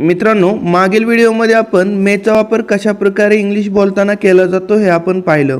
मित्रांनो मागील व्हिडिओमध्ये आपण मेचा वापर कशा प्रकारे इंग्लिश बोलताना केला जातो हे आपण पाहिलं.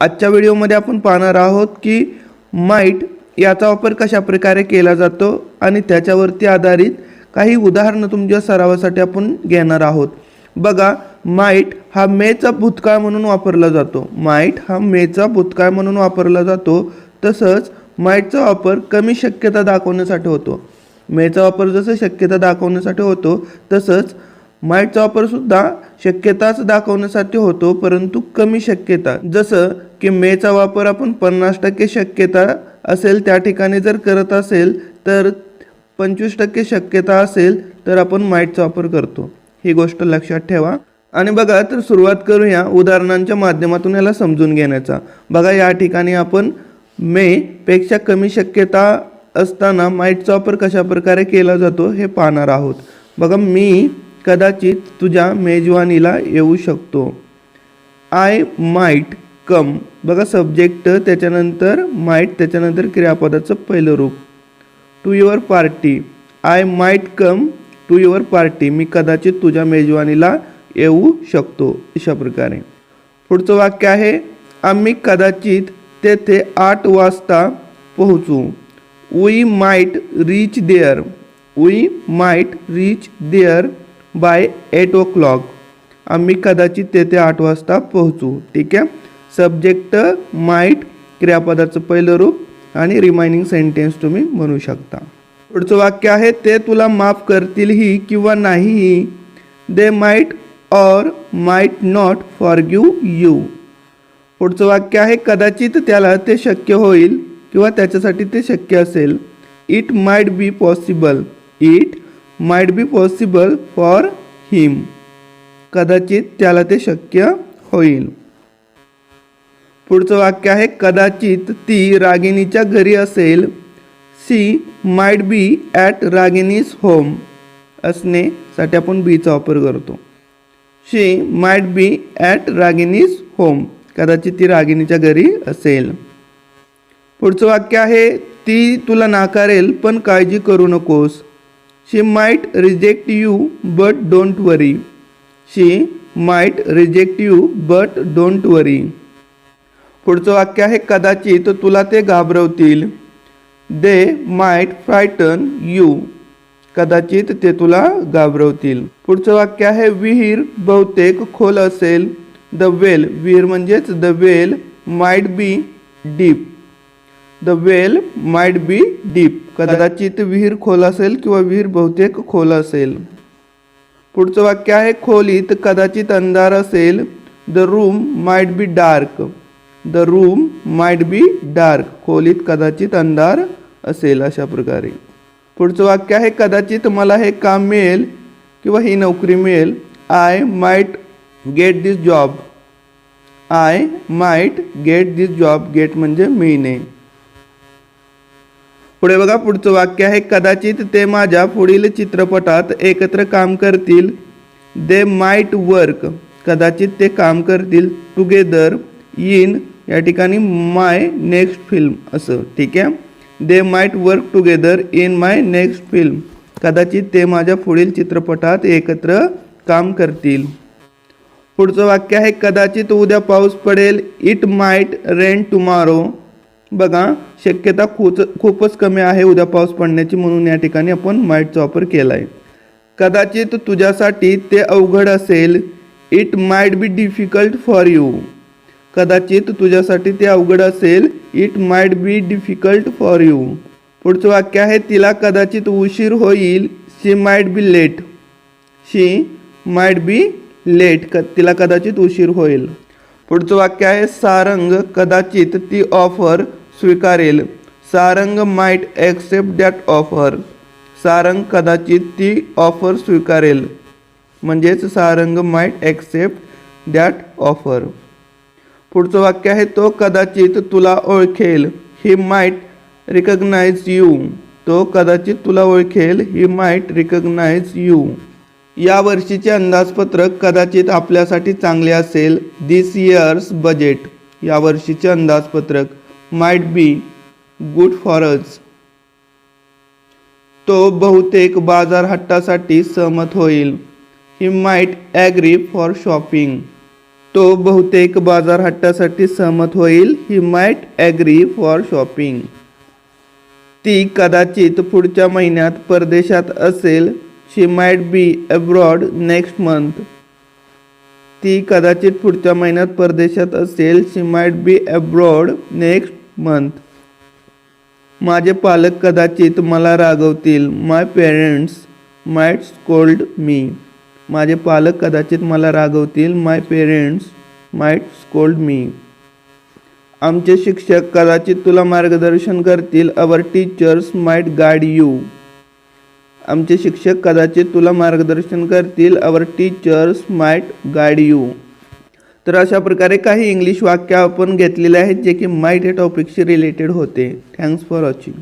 आजच्या व्हिडिओमध्ये आपण पाहणार आहोत की माईट याचा वापर कशा प्रकारे केला जातो आणि त्याच्यावरती आधारित काही उदाहरणं तुमच्या सरावासाठी आपण घेणार आहोत. बघा माईट हा मेचा भूतकाळ म्हणून वापरला जातो. माईट हा मेचा भूतकाळ म्हणून वापरला जातो. तसंच माईटचा वापर कमी शक्यता दाखवण्यासाठी होतो. मेचा वापर जसं शक्यता दाखवण्यासाठी होतो तसंच माईटचा वापरसुद्धा शक्यताच दाखवण्यासाठी होतो परंतु कमी शक्यता. जसं की मेचा वापर आपण पन्नास टक्के शक्यता असेल त्या ठिकाणी जर करत असेल तर पंचवीस टक्के शक्यता असेल तर आपण माईटचा वापर करतो. ही गोष्ट लक्षात ठेवा. आणि बघा तर सुरुवात करूया उदाहरणांच्या माध्यमातून याला समजून घेण्याचा. बघा या ठिकाणी आपण मेपेक्षा कमी शक्यता असताना माईटचा वापर कशा प्रकारे केला जातो हे पाहणार आहोत. बघा मी कदाचित तुझ्या मेजवानीला येऊ शकतो. आय माईट कम बघा सब्जेक्ट त्याच्यानंतर माईट त्याच्यानंतर क्रियापदाचं पहिलं रूप. To your party I might come to your party मी कदाचित तुझ्या मेजवानीला येऊ शकतो. अशा प्रकारे. पुढचं वाक्य आहे आम्ही कदाचित तेथे आठ वाजता पोहोचू. We might reach there we might reach there by eight o'clock आम्ही कदाचित तेथे आठ वाजता पोहोचू. ठीक आहे? सब्जेक्ट माइट क्रियापदाचं पहिलं रूप आणि रिमाइनिंग सेंटेन्स तुम्ही म्हणू शकता. पुढचं वाक्य आहे ते तुला माफ करतीलही किंवा नाहीही. They might or might not forgive you पुढचं वाक्य आहे कदाचित त्याला ते शक्य होईल किंवा त्याच्यासाठी ते शक्य असेल. It might be possible it might be possible for him कदाचित त्याला ते शक्य होईल. पुढचं वाक्य आहे कदाचित ती रागिणीच्या घरी असेल. She might be at Ragini's home असण्यासाठी आपण बीचा वापर करतो. She might be at Ragini's home कदाचित ती रागिणीच्या घरी असेल. पुढचं वाक्य आहे ती तुला नाकारेल पण काळजी करू नकोस. She might reject you but don't worry she might reject you but don't worry पुढचं वाक्य आहे कदाचित तुला ते घाबरवतील. दे माइट फ्रायटन यू कदाचित ते तुला घाबरवतील. पुढचं वाक्य आहे विहीर बहुतेक खोल असेल. द वेल विहीर म्हणजेच the well might be deep the well might be deep कदाचित विहीर खोल असेल किंवा विहीर बहुतेक खोल असेल. पुढचं वाक्य आहे खोलीत कदाचित अंधार असेल. The room might be dark the room might be dark खोलीत कदाचित अंधार असेल अशा प्रकारे. पुढचं वाक्य आहे कदाचित मला हे काम मिळेल किंवा ही नोकरी मिळेल. I might get this job I might get this job get म्हणजे मिळणे. पुढे बघा पुढचं वाक्य आहे कदाचित ते माझ्या पुढील चित्रपटात एकत्र काम करतील. दे माइट वर्क कदाचित ते काम करतील. टुगेदर इन या ठिकाणी माय नेक्स्ट फिल्म असं ठीक आहे? They might work together in my next film कदाचित ते माझ्या पुढील चित्रपटात एकत्र काम करतील. पुढचं वाक्य आहे कदाचित उद्या पाऊस पडेल. इट माइट रेन टुमारो बघा शक्यता खूच खूपच कमी आहे उद्या पाऊस पडण्याची म्हणून या ठिकाणी आपण माईटचा वापर केला आहे कदाचित तुझ्यासाठी ते अवघड असेल. It might be difficult for you कदाचित तुझ्यासाठी ते अवघड असेल. It might be difficult for you पुढचं वाक्य आहे तिला कदाचित उशीर होईल. She might be late she might be late क तिला कदाचित उशीर होईल. पुढचं वाक्य आहे सारंग कदाचित ती offer स्वीकारेल. Sarang might accept that offer Sarang कदाचित ती ऑफर स्वीकारेल. म्हणजेच Sarang might accept that offer पुढचं वाक्य आहे तो कदाचित तुला ओळखेल ही माइट रिकग्नाइज यू तो कदाचित तुला ओळखेल ही माइट रिकग्नाइज यू या वर्षीचे अंदाजपत्रक कदाचित आपल्यासाठी चांगले असेल दिस इयर्स बजेट या वर्षीचे अंदाजपत्रक. Might be good for us तो बहुतेक बाजार हट्टासाठी सहमत होईल. He might agree for shopping तो बहुतेक बाजार हट्टासाठी सहमत होईल. He might agree for shopping ती कदाचित पुढच्या महिन्यात परदेशात असेल. She might be abroad next month ती कदाचित पुढच्या महिन्यात परदेशात असेल. She might be abroad next month माझे पालक कदाचित मला रागवतील. My parents might scold me माझे पालक कदाचित मला रागवतील. My parents might scold me आमचे शिक्षक कदाचित तुला मार्गदर्शन करतील. Our teachers might guide you आमचे शिक्षक कदाचित तुला मार्गदर्शन करतील. Our teachers might guide you तर अशा प्रकारे काही इंग्लिश वाक्य आपण घेतलेले आहेत जे की माईट या टॉपिकशी रिलेटेड होते. Thanks for watching